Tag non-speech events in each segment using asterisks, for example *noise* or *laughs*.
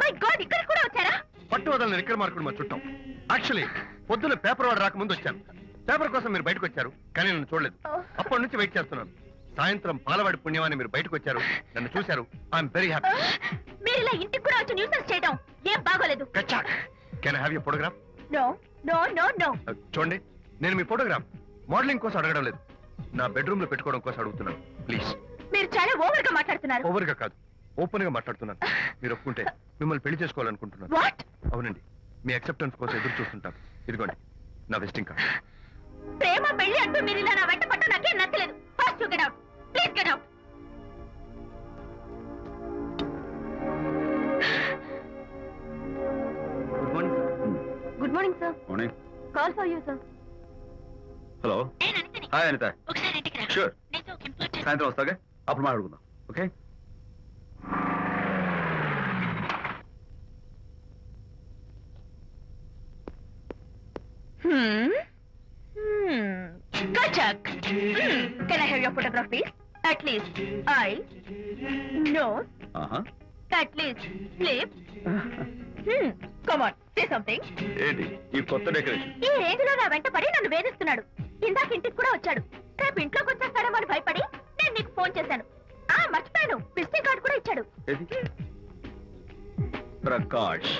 My God ఇక్కడ కూడా వచ్చారా? పట్టు వదలని ఎక్కడ మార్కుడు మా చుట్టాం. యాక్చువల్లీ పొద్దున్న పేపర్ వాడు రాకముందు వచ్చాను. పేపర్ కోసం మీరు బయటకు వచ్చారు కానీ నన్ను చూడలేదు. అప్పటి నుంచి వెయిట్ చేస్తున్నాను. సాయంత్రం పాలవాడి పుణ్యమాన్ని మీరు బయటకు వచ్చారు నన్ను చూశారు. ఐఎమ్ వెరీ హ్యాపీ మీరు ఇలా ఇంటికి కూడా వచ్చి న్యూసెన్స్ చేయడం ఏం బాగోలేదు. Can have you photograph no no no no చూడండి నేను మీ ఫోటోగ్రాఫ్ మోడలింగ్ కోసం అడగడం లేదు. నా బెడ్రూమ్లో పెట్టుకోవడం కోసం అడుగుతున్నాను. ప్లీజ్ మీరు చాలా ఓవర్గా మాట్లాడుతున్నారు. ఓవర్గా కాదు. ఓపెన్గా మాట్లాడుతున్నాను. మీరు ఒప్పుకుంటే మిమ్మల్ని పెళ్ళి చేసుకోవాలనుకుంటున్నాను. వాట్ అవునండి. మీ అక్సెప్టెన్స్ కోసం ఎదురు చూస్తుంటాను. ఇదిగోండి నా విజిటింగ్ కార్డ్ ప్రేమ పెళ్ళి అంటూ మీరు ఇలా నా వెంట పట్ట నాకేం నచ్చలేదు. First get out please get out good morning good morning sir morning call for you sir hello hi Anita ఒకసారి ఇంటికి రా షూర్ సాయంత్రం వస్తాగా అప్పుడు మాట్లాడుకుందాం. Okay Kachak. Hmm. Can I have your photograph, please? At least eyes, nose, ఆహా at least lips. Hmm. Come on, say something. ఏంటి? ఈ కొత్త డెకరేషన్. ఈ రేంజ్లో నా వెంట పడి నన్ను వేధిస్తున్నాడు. ఇందాక ఇంటికి కూడా వచ్చాడు. రేపు ఇంట్లోకి వచ్చేస్తాడేమో అని భయపడి నేను నీకు ఫోన్ చేశాను. ఆ మర్చిపోయాను. విజిటింగ్ కార్డు కూడా ఇచ్చాడు. ఏది ప్రకాష్.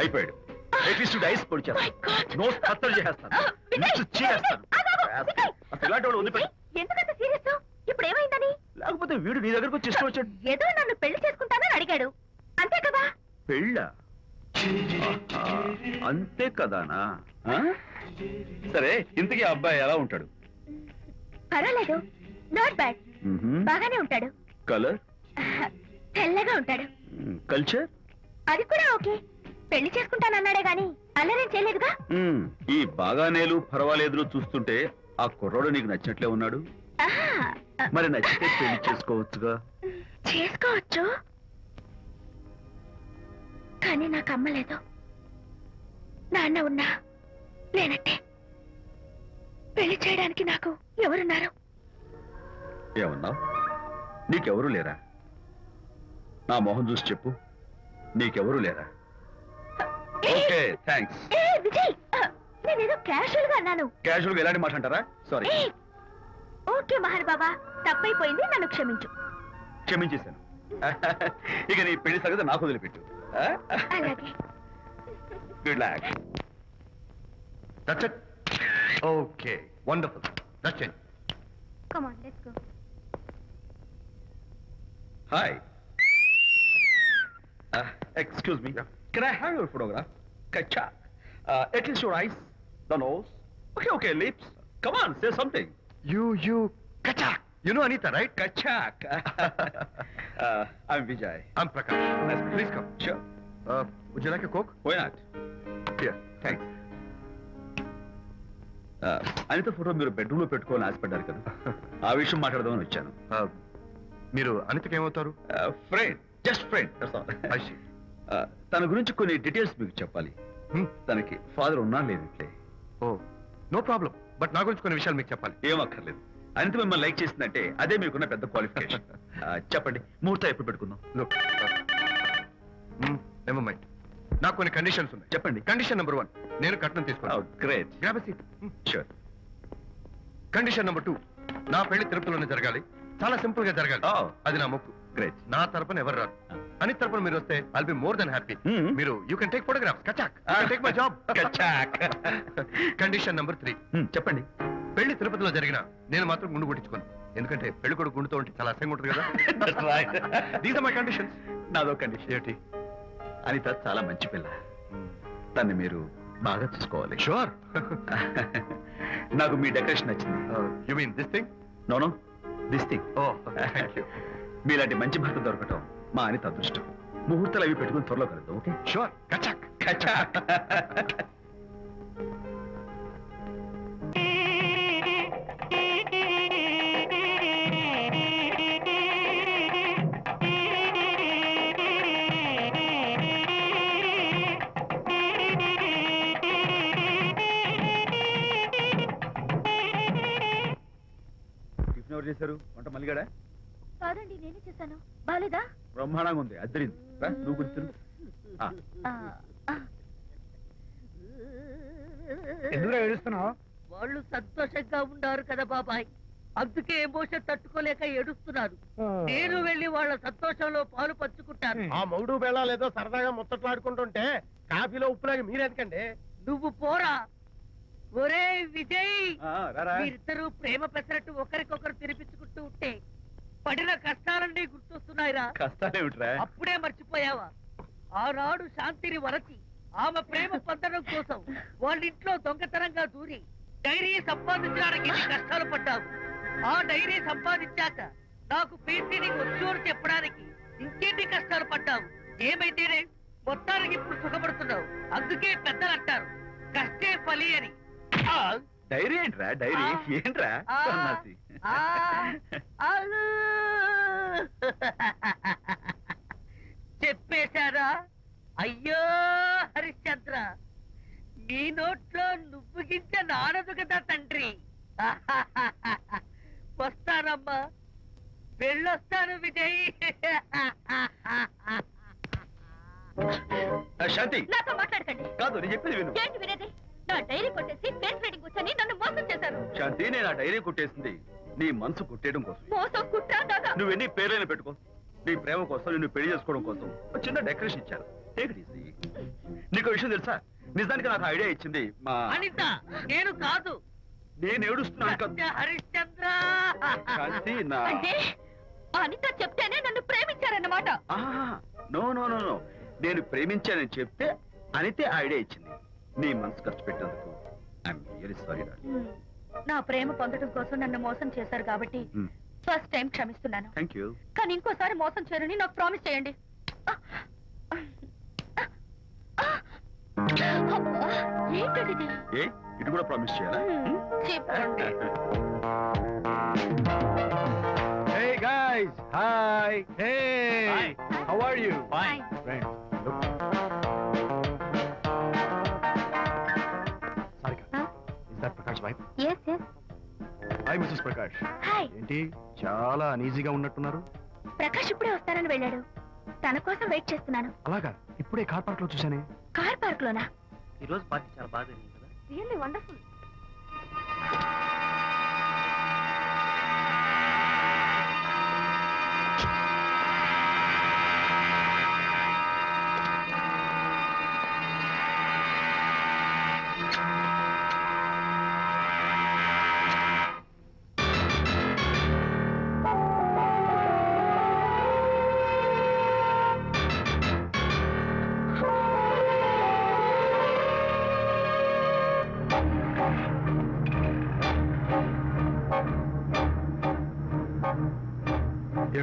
అయిపోయాడు. ఎట్లీస్ట్ డైస్ పొడి My God. చేస్తాను నోట్ కత్తలు చేసేస్తాను. ఆ, విజయ్, నిన్ను చీరేస్తాను. ఆగు, ఆగు, విజయ్. అసలు ఇలాంటి వాడు వదిలిపెట్టు. విజయ్, ఎందుకంత సీరియస్? ఇప్పుడు ఏమైందని? లేకపోతే వీడు నీ దగ్గరకు వచ్చి ఇష్టం వచ్చాడు. ఏదో నన్ను పెళ్ళి చేసుకుంటానని అడిగాడు. అంతే కదా? పెళ్ళ? అంతే కదానా? ఆ? సరే ఇంతకీ ఆ అబ్బాయి ఎలా ఉంటాడు? పర్వాలేదు. నాట్ బ్యాడ్ బాగానే ఉంటాడు. కలర్ తెల్లగా ఉంటాడు. కల్చర్ అది కూడా ఓకే. పెళ్ళి చేసుకుంటానన్నాడే గాని అల్లరేం చేయలేదుగా? ఈ బాగానేలు పర్వాలేదులు చూస్తుంటే ఆ కుర్రోడు నీకు నచ్చినట్లే ఉన్నాడు. ఆహా, మరి నచ్చితే పెళ్ళి చేసుకోవచ్చుగా? చేసుకోవచ్చు. కానీ నాకు అమ్మలేదు నాన్న ఉన్నా లేనట్టే పెళ్ళి చేయడానికి నాకు ఎవరున్నారు? ఏమన్నావు నీకెవరూ లేరా? నా మొహం చూసి చెప్పు. నీకెవరూ లేరా? ఓకే థ్యాంక్స్ ఏ, విజయ్ నేనేదో క్యాషువల్గా అన్నాను. క్యాజువల్గా ఎలాంటి మాట అంటారా? సారీ ఏ, ఓకే మహర్ బాబా తప్పైపోయింది నన్ను క్షమించు. క్షమించేశాను. ఇక నీ పెళ్ళి సంగతి నాకు వదిలిపెట్టు. అలాగే. Good luck that's it okay wonderful that's it come on let's go hi excuse me can I have your photograph kachcha at least your eyes the nose okay okay lips come on say something you you కచాక్ you know Anitha right కచ్చాక్ I'm Vijay I'm Prakash please come sure would you like a coke why not here thanks Anitha photo మీరు బెడ్రూమ్లో పెట్టుకోవాలని ఆశపడ్డారు కదా. *laughs* ఆ విషయం మాట్లాడదామని వచ్చాను. Uh, మీరు అనితకి ఏమవుతారు ఫ్రెండ్ జస్ట్ ఫ్రెండ్ I. తన గురించి కొన్ని డీటెయిల్స్ మీకు చెప్పాలి. తనకి ఫాదర్ ఉన్నా లేదంటే ఓ నో ప్రాబ్లం. బట్ నా గురించి కొన్ని విషయాలు మీకు చెప్పాలి. ఏం అక్కర్లేదు. అనిత మిమ్మల్ని లైక్ చేసిందంటే అదే మీకున్న పెద్ద క్వాలిఫికేషన్ *laughs* చెప్పండి. ముహూర్తం ఎప్పుడు పెట్టుకుందాం? లుక్ నెవర్ మైండ్ నాకు కొన్ని కండిషన్స్ ఉన్నాయి. చెప్పండి. కండిషన్ నెంబర్ వన్ నేను కట్నం తీసుకున్నాను great grab seat sure condition number two నా పెళ్ళి తిరుపతిలోనే జరగాలి. చాలా సింపుల్గా జరగాలి. Oh. అది నా మొక్కు. గ్రేట్ నా తరపున ఎవరు రాదు Ah. అని తరపున మీరు వస్తే I'll be more than happy. మీరు you can take photograph కచాక్ take my job condition number three చెప్పండి. పెళ్ళి తిరుపతిలో జరిగిన నేను మాత్రం గుండు కొట్టించుకోను. ఎందుకంటే పెళ్ళి కొడుకు గుండుతో ఉంటే చాలా అసహ్యంగా ఉంటుంది కదా. దీస్ మై కండిషన్స్ నాదో కండిషన్ ఏంటి అనిత చాలా మంచి పిల్ల. తన్ని మీరు బాగా చూసుకోవాలి. షూర్ *laughs* నాకు మీ డెకరేషన్ నచ్చింది. You mean this thing no no this thing oh thank you మీలాంటి మంచి భర్త దొరకటం మా అనిత అదృష్టం. ముహూర్తాలు అవి పెట్టుకుని త్వరలో కలుద్దాం ఓకే? షూర్ కచాక్ టిఫిన్ ఎవరు చేశారు? వంట మల్లిగాడా? కాదండి నేనే చేశాను. బాలేదా? బ్రహ్మాండంగా ఉంది అద్దరింది. రా, నువ్వు గుర్తు ఆ. ఎందుకు ఏడుస్తున్నావు? వాళ్ళు సంతోషంగా ఉన్నారు కదా బాబాయ్. అందుకే ఎమోషన్ తట్టుకోలేక ఏడుస్తున్నారు. నేను వెళ్ళి వాళ్ళ సంతోషంలో పాలు పంచుకుంటాను. ఆ మౌడు బెళ్ళాలు ఏదో సరదాగా ముచ్చట్లాడుకుంటుంటే కాఫీలో ఉప్పులాగా మీరెందుకండి నువ్వు పోరా. ఒరే విజయ్ ఆ, రారా మీరిద్దరూ ప్రేమ పెసరట్టు ఒకరికొకరు తినిపించుకుంటూ ఉంటే పడిన కష్టాలన్నీ గుర్తొస్తున్నాయిరా. కష్టాలేమిట్రా? అప్పుడే మర్చిపోయావా? ఆనాడు శాంతిని వరచి ఆమె ప్రేమ పొందడం కోసం వాళ్ళ ఇంట్లో దొంగతనంగా దూరి డైరీ సంపాదించడానికి కష్టాలు పడ్డావు. ఆ డైరీ సంపాదించాక నాకు పీసీడీ వచ్చు అని చెప్పడానికి ఇంకెన్ని కష్టాలు పడ్డావు? ఏమైతేనే మొత్తానికి ఇప్పుడు సుఖపడుతున్నావు. అందుకే పెద్దలు అంటారు కష్టే ఫలి అని. డైరీ ఏంట్రా? డైరీ. ఏంట్రా. సన్నాసి. *laughs* చెప్పేశారా? అయ్యో హరిశ్చంద్ర. నీ నోట్లో నువ్వు గింజ నానదు కదా తండ్రి. *laughs* వస్తానమ్మా. వెళ్ళొస్తాను విజయ్. శాంతి. నాతో మాట్లాడకండి. కాదు నేను చెప్పేది విను. డైరీ కొట్టేసి కూర్చొని నన్ను మోసం చేశారు. శాంతి నేను ఆ డైరీ కొట్టేసింది నీ మనసు కొట్టేయడం కోసం. మోసం కుట్ర దగ నువ్వు ఎన్ని పేర్లైనా పెట్టుకో. నీ ప్రేమ కోసం నిన్ను పెళ్ళి చేసుకోవడం కోసం ఒక చిన్న డెకరేషన్ ఇచ్చాను easy. నీకు విషయం తెలుసా? నిజానికి నాకు ఐడియా ఇచ్చింది మా అనిత నేను కాదు. నేను ఏడుస్తున్నాను కదా. సత్య హరిశ్చంద్ర. శాంతి నా అంటే అనిత చెప్తేనే నన్ను ప్రేమించారన్నమాట. No no no no. నేను ప్రేమించానని చెప్తే అనితే ఐడియా ఇచ్చింది. నీ మనసు ఖర్చు పెట్టేందుకు ఐఎమ్ రియలీ సారీ హ్మ్. నా ప్రేమ పొందడం కోసం నన్ను మోసం చేశారు కాబట్టి ఫస్ట్ టైం క్షమిస్తున్నాను థ్యాంక్ యూ కానీ ఇంకోసారి మోసం చేయరని నాకు ప్రామిస్ చేయండి అబ్బా, ఏంటండి ఇది? ఏ ఇటు కూడా ప్రామిస్ చేయాలా హ్మ్, చెప్పండి Hey guys, hi. Hey, Hi. how are you? Fine. Hi, Mrs. Prakash. Hi. ఏంటి? చాలా అనీజీగా ఉన్నట్టున్నారు. ప్రకాష్ ఇప్పుడే వస్తానని వెళ్ళాడు. తన కోసం వెయిట్ చేస్తున్నాను. అలాగా? ఇప్పుడే కార్ పార్క్లో చూసానే కార్ పార్క్ లోనా ఈ రోజు పార్టీ చాలా బాగా జరిగింది కదా? Really wonderful.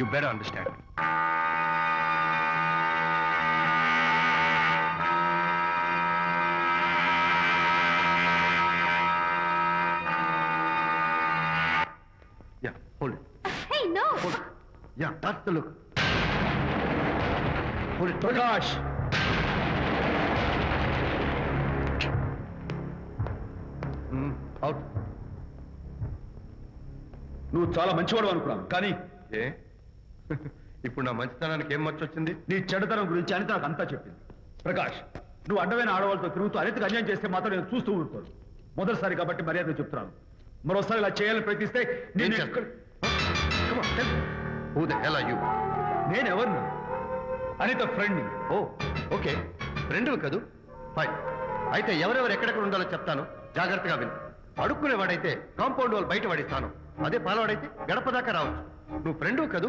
you better understand Yeah, hold it. Hey, no! Hold it. Yeah, that's the look. Hold it. Prakash Mm, out. నువ్వు చాలా మంచివాడు అనుకున్నాను కానీ ఏ ఇప్పుడు నా మంచితనానికి ఏం మర్చి వచ్చింది నీ చెడుతనం గురించి అనిత నాకు అంతా చెప్పింది. ప్రకాష్ నువ్వు అడ్డమైన ఆడవాళ్ళతో తిరుగుతూ అనితకు అన్యాయం చేస్తే మాత్రం నేను చూస్తూ ఉంటాను మొదటిసారి కాబట్టి మర్యాద చెప్తున్నాను. మరోసారి ఇలా చేయాలని ప్రయత్నిస్తే ఏం నేను చేస్తావు? Come on, tell me. Who the hell are you? నేను ఎవరిని? Anita friend oh okay. రెండు కదూ? ఫైన్ అయితే ఎవరెవరు ఎక్కడెక్కడ ఉండాలో చెప్తాను. జాగ్రత్తగా విను. అడుక్కునేవాడైతే కాంపౌండ్ వాళ్ళు బయట వాడిస్తాను అదే పాలవాడైతే గడప దాకా రావచ్చు. నువ్వు ఫ్రెండు కదూ?